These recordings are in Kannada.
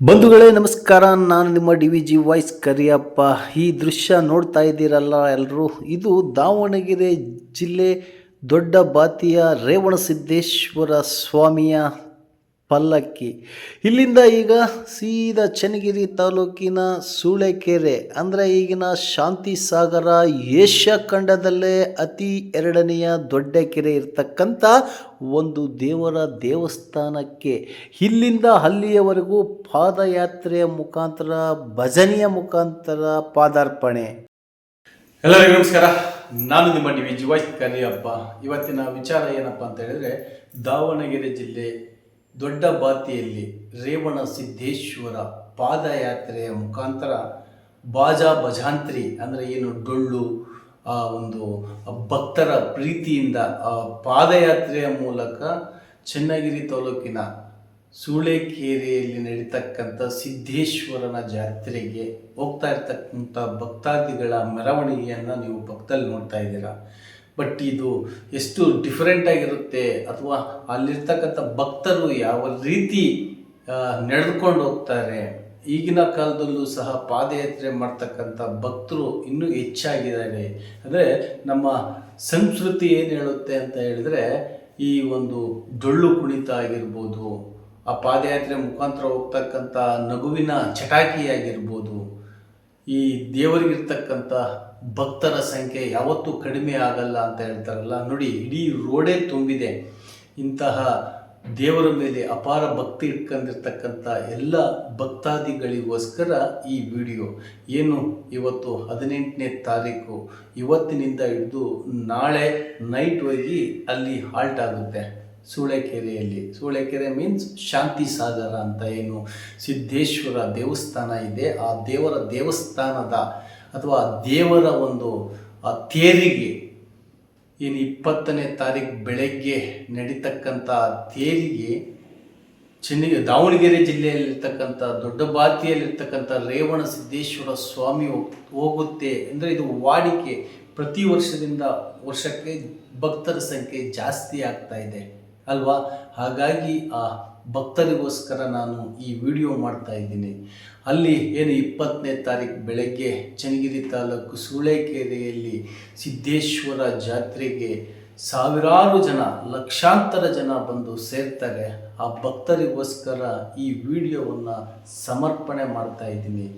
ಬಂಧುಗಳೇ, ನಮಸ್ಕಾರ. ನಾನು ನಿಮ್ಮ D V G voice Kariyappa. ಈ ದೃಶ್ಯ ನೋಡ್ತಾ ಇದ್ದೀರಲ್ಲ ಎಲ್ಲರೂ ಇದು ದಾವಣಗೆರೆ ಜಿಲ್ಲೆ ದೊಡ್ಡ ಬಾತಿಯ ರೇವಣಸಿದ್ದೇಶ್ವರ ಸ್ವಾಮಿಯ ಪಲ್ಲಕ್ಕಿ. ಇಲ್ಲಿಂದ ಈಗ ಸೀದಾ ಚನ್ನಗಿರಿ ತಾಲೂಕಿನ ಸೂಳೆಕೆರೆ, ಅಂದರೆ ಈಗಿನ ಶಾಂತಿ ಸಾಗರ ಏಷ್ಯಾ ಖಂಡದಲ್ಲೇ ಅತಿ ಎರಡನೆಯ ದೊಡ್ಡ ಕೆರೆ ಇರ್ತಕ್ಕಂಥ ಒಂದು ದೇವರ ದೇವಸ್ಥಾನಕ್ಕೆ. ಇಲ್ಲಿಂದ ಅಲ್ಲಿಯವರೆಗೂ ಪಾದಯಾತ್ರೆಯ ಮುಖಾಂತರ, ಭಜನೆಯ ಮುಖಾಂತರ ಪಾದಾರ್ಪಣೆ. ಎಲ್ಲರಿಗೂ ನಮಸ್ಕಾರ. ನಾನು ನಿಮ್ಮ ಡಿ ವಿ ವಾಯ್ಸ್ ಇವತ್ತಿನ ವಿಚಾರ ಏನಪ್ಪ ಅಂತ ಹೇಳಿದ್ರೆ, ದಾವಣಗೆರೆ ಜಿಲ್ಲೆ ದೊಡ್ಡ ಬಾತಿಯಲ್ಲಿ ರೇವಣ ಸಿದ್ದೇಶ್ವರ ಪಾದಯಾತ್ರೆಯ ಮುಖಾಂತರ ಬಾಜಾ ಭಜಾಂತ್ರಿ ಅಂದರೆ ಏನು ಡೊಳ್ಳು, ಆ, ಒಂದು ಭಕ್ತರ ಪ್ರೀತಿಯಿಂದ ಪಾದಯಾತ್ರೆಯ ಮೂಲಕ ಚನ್ನಗಿರಿ ತಾಲೂಕಿನ ಸೂಳೆಕೇರಿಯಲ್ಲಿ ನಡೀತಕ್ಕಂಥ ಸಿದ್ದೇಶ್ವರನ ಜಾತ್ರೆಗೆ ಹೋಗ್ತಾ ಇರ್ತಕ್ಕಂಥ ಭಕ್ತಾದಿಗಳ ಮೆರವಣಿಗೆಯನ್ನು ನೀವು ಪಕ್ಕದಲ್ಲಿ ನೋಡ್ತಾ ಇದ್ದೀರಾ. ಬಟ್ ಇದು ಎಷ್ಟು ಡಿಫರೆಂಟ್ ಆಗಿರುತ್ತೆ ಅಥವಾ ಅಲ್ಲಿರ್ತಕ್ಕಂಥ ಭಕ್ತರು ಯಾವ ರೀತಿ ನಡೆದುಕೊಂಡು ಹೋಗ್ತಾರೆ? ಈಗಿನ ಕಾಲದಲ್ಲೂ ಸಹ ಪಾದಯಾತ್ರೆ ಮಾಡ್ತಕ್ಕಂಥ ಭಕ್ತರು ಇನ್ನೂ ಹೆಚ್ಚಾಗಿದ್ದಾರೆ. ಅಂದರೆ ನಮ್ಮ ಸಂಸ್ಕೃತಿ ಏನು ಹೇಳುತ್ತೆ ಅಂತ ಹೇಳಿದ್ರೆ, ಈ ಒಂದು ಡೊಳ್ಳು ಕುಣಿತ ಆಗಿರ್ಬೋದು, ಆ ಪಾದಯಾತ್ರೆ ಮುಖಾಂತರ ಹೋಗ್ತಕ್ಕಂಥ ನಗುವಿನ ಚಟಾಕಿಯಾಗಿರ್ಬೋದು ಈ ದೇವರಿಗಿರ್ತಕ್ಕಂಥ ಭಕ್ತರ ಸಂಖ್ಯೆ ಯಾವತ್ತೂ ಕಡಿಮೆ ಆಗಲ್ಲ ಅಂತ ಹೇಳ್ತಾರಲ್ಲ, ನೋಡಿ ಇಡೀ ರೋಡೇ ತುಂಬಿದೆ. ಇಂತಹ ದೇವರ ಮೇಲೆ ಅಪಾರ ಭಕ್ತಿ ಇಟ್ಕೊಂಡಿರ್ತಕ್ಕಂಥ ಎಲ್ಲ ಭಕ್ತಾದಿಗಳಿಗೋಸ್ಕರ ಈ ವಿಡಿಯೋ ಏನು ಇವತ್ತು ಹದಿನೆಂಟನೇ ತಾರೀಕು, ಇವತ್ತಿನಿಂದ ಹಿಡಿದು ನಾಳೆ ನೈಟ್ ಹೋಗಿ ಅಲ್ಲಿ ಹಾಲ್ಟ್ ಆಗುತ್ತೆ. ಸೂಳೆಕೆರೆಯಲ್ಲಿ. ಸೂಳೆಕೆರೆ ಮೀನ್ಸ್ ಶಾಂತಿ ಸಾಗರ ಅಂತ ಏನು? ಸಿದ್ದೇಶ್ವರ ದೇವಸ್ಥಾನ ಇದೆ. ಆ ದೇವರ ದೇವಸ್ಥಾನದ ಅಥವಾ ದೇವರ ಒಂದು ತೇರಿಗೆ ಏನು ಇಪ್ಪತ್ತನೇ ತಾರೀಕು ಬೆಳಗ್ಗೆ ನಡೀತಕ್ಕಂಥ ತೇರಿಗೆ ಚೆನ್ನ, ದಾವಣಗೆರೆ ಜಿಲ್ಲೆಯಲ್ಲಿರ್ತಕ್ಕಂಥ ದೊಡ್ಡ ಬಾತಿಯಲ್ಲಿರ್ತಕ್ಕಂಥ ರೇವಣ ಸಿದ್ದೇಶ್ವರ ಸ್ವಾಮಿ ಹೋಗುತ್ತೆ ಅಂದರೆ ಇದು ವಾಡಿಕೆ ಪ್ರತಿ ವರ್ಷದಿಂದ ವರ್ಷಕ್ಕೆ ಭಕ್ತರ ಸಂಖ್ಯೆ ಜಾಸ್ತಿ ಆಗ್ತಾ ಇದೆ. ಅಲ್ವಾ? ಹಾಗಾಗಿ ಆ ಭಕ್ತರಿಗೋಸ್ಕರ ನಾನು ಈ ವಿಡಿಯೋ ಮಾಡ್ತಾ ಇದ್ದೀನಿ. ಅಲ್ಲಿ ಏನು ಇಪ್ಪತ್ತನೇ ತಾರೀಕು ಬೆಳಗ್ಗೆ ಚನ್ನಗಿರಿ ತಾಲೂಕು ಸೂಳೆಕೆರೆಯಲ್ಲಿ ಸಿದ್ದೇಶ್ವರ ಜಾತ್ರೆಗೆ ಸಾವಿರಾರು ಜನ, ಲಕ್ಷಾಂತರ ಜನ ಬಂದು ಸೇರ್ತಾರೆ. ಆ ಭಕ್ತರಿಗೋಸ್ಕರ ಈ ವಿಡಿಯೋವನ್ನು ಸಮರ್ಪಣೆ ಮಾಡ್ತಾ ಇದ್ದೀನಿ.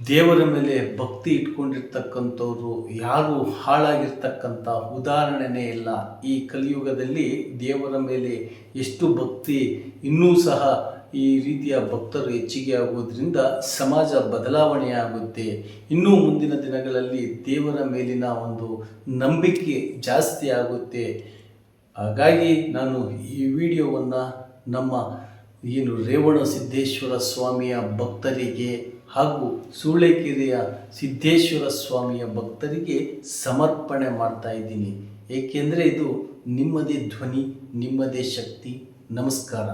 ದೇವರ ಮೇಲೆ ಭಕ್ತಿ ಇಟ್ಕೊಂಡಿರ್ತಕ್ಕಂಥವ್ರು ಯಾರು ಹಾಳಾಗಿರ್ತಕ್ಕಂಥ ಉದಾಹರಣೆನೇ ಇಲ್ಲ. ಈ ಕಲಿಯುಗದಲ್ಲಿ ದೇವರ ಮೇಲೆ ಎಷ್ಟು ಭಕ್ತಿ, ಇನ್ನೂ ಸಹ ಈ ರೀತಿಯ ಭಕ್ತರು ಹೆಚ್ಚಿಗೆ ಆಗುವುದರಿಂದ ಸಮಾಜ ಬದಲಾವಣೆ ಆಗುತ್ತೆ. ಇನ್ನೂ ಮುಂದಿನ ದಿನಗಳಲ್ಲಿ ದೇವರ ಮೇಲಿನ ಒಂದು ನಂಬಿಕೆ ಜಾಸ್ತಿ ಆಗುತ್ತೆ. ಹಾಗಾಗಿ ನಾನು ಈ ವಿಡಿಯೋವನ್ನು ನಮ್ಮ ಏನು ರೇವಣ ಸಿದ್ದೇಶ್ವರ ಸ್ವಾಮಿಯ ಭಕ್ತರಿಗೆ ಹಾಗೂ ಸೂಳೆಕೆರೆಯ ಸಿದ್ದೇಶ್ವರ ಸ್ವಾಮಿಯ ಭಕ್ತರಿಗೆ ಸಮರ್ಪಣೆ ಮಾಡ್ತಾ ಇದ್ದೀನಿ. ಏಕೆಂದರೆ ಇದು ನಿಮ್ಮದೇ ಧ್ವನಿ, ನಿಮ್ಮದೇ ಶಕ್ತಿ. ನಮಸ್ಕಾರ.